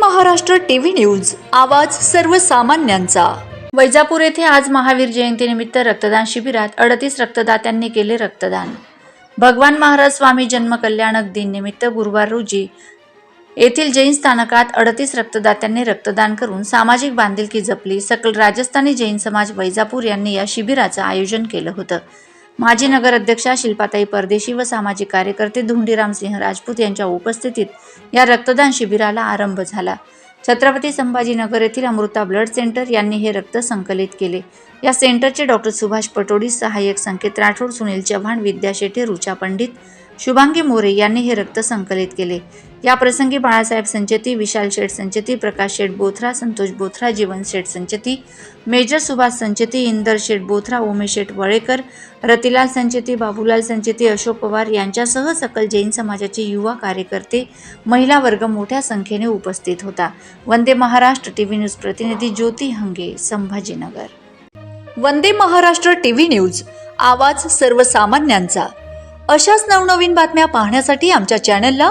Maharashtra TV news आवाज सर्वसामान्यांचा. वैजापूर येथे आज महावीर जयंतीनिमित्त रक्तदान शिबिरात अडतीस रक्तदात्यांनी केले रक्तदान. भगवान महाराज स्वामी जन्म कल्याणक दिन निमित्त गुरुवार रोजी येथील जैन स्थानकात अडतीस रक्तदात्यांनी रक्तदान करून सामाजिक बांधिलकी जपली. सकल राजस्थानी जैन समाज वैजापूर यांनी या शिबिराचं आयोजन केलं होतं. माजी नगराध्यक्षा शिल्पाताई परदेशी व सामाजिक कार्यकर्ते धुंडीराम सिंह राजपूत यांच्या उपस्थितीत या रक्तदान शिबिराला आरंभ झाला. छत्रपती संभाजीनगर येथील अमृता ब्लड सेंटर यांनी हे रक्त संकलित केले. या सेंटरचे डॉक्टर सुभाष पटोडी सहाय्यक संकेत राठोड सुनील चव्हाण विद्या शेटे रुचा पंडित शुभांगी मोरे यांनी हे रक्त संकलित केले. या प्रसंगी बाळासाहेब संचेती विशाल शेठ संचेती प्रकाश शेठ बोथरा संतोष बोथरा जीवन शेठ संचेती मेजर सुभाष संचेती इंदर शेठ बोथरा उमेश शेठ वळेकर रतिलाल संचेती बाबूलाल संचेती अशोक पवार यांच्यासह सकल जैन समाजाचे युवा कार्यकर्ते महिला वर्ग मोठ्या संख्येने उपस्थित होता. वंदे महाराष्ट्र टीव्ही न्यूज प्रतिनिधी ज्योती हंगे संभाजीनगर. वंदे महाराष्ट्र टीव्ही न्यूज आवाज सर्वसामान्यांचा. अशाच नवनवीन बातम्या पाहण्यासाठी आमच्या चॅनलला